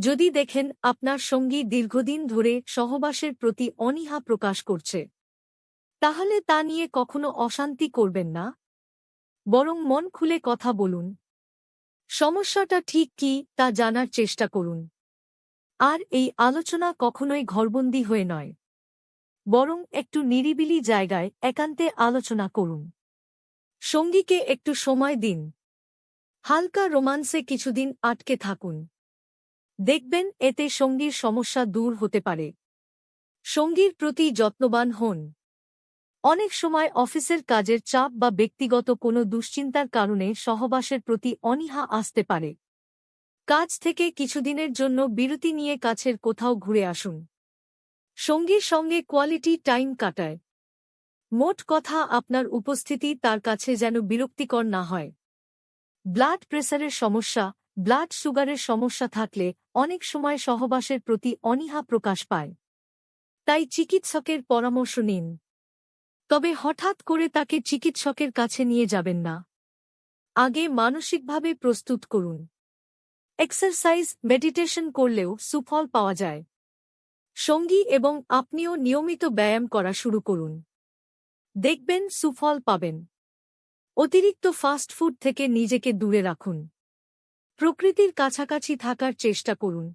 যদি দেখেন, আপনার সঙ্গী দীর্ঘদিন ধরে সহবাসের প্রতি অনীহা প্রকাশ করছে, তাহলে তা নিয়ে কখনো অশান্তি করবেন না। বরং মন খুলে কথা বলুন। সমস্যাটা ঠিক কি, তা জানার চেষ্টা করুন। আর এই আলোচনা কখনোই ঘরবন্দি হয়ে নয়। বরং একটু নিরিবিলি জায়গায় একান্তে আলোচনা করুন। সঙ্গীকে একটু সময় দিন। হালকা রোমান্সে কিছুদিন আটকে থাকুন। দেখবেন, এতে সঙ্গীর সমস্যা দূর হতে পারে। সঙ্গীর প্রতি যত্নবান হন। অনেক সময় অফিসের কাজের চাপ বা ব্যক্তিগত কোনো দুশ্চিন্তার কারণে সহবাসের প্রতি অনীহা আসতে পারে। কাজ থেকে কিছুদিনের জন্য বিরতি নিয়ে কাছের কোথাও ঘুরে আসুন। সঙ্গীর সঙ্গে কোয়ালিটি টাইম কাটায়। মোট কথা, আপনার উপস্থিতি তার কাছে যেন বিরক্তিকর না হয়। ব্লাড প্রেসারের সমস্যা ব্লাড সুগারের সমস্যা থাকলে অনেক সময় সহবাসের প্রতি অনীহা প্রকাশ পায়। তাই চিকিৎসকের পরামর্শ নিন। তবে হঠাৎ করে তাকে চিকিৎসকের কাছে নিয়ে যাবেন না। আগে মানসিকভাবে প্রস্তুত করুন। এক্সারসাইজ, মেডিটেশন করলেও সুফল পাওয়া যায়। সঙ্গী এবং আপনিও নিয়মিত ব্যায়াম করা শুরু করুন। দেখবেন সুফল পাবেন। অতিরিক্ত ফাস্ট ফুড থেকে নিজেকে দূরে রাখুন। প্রকৃতির কাছাকাছি থাকার চেষ্টা করুন।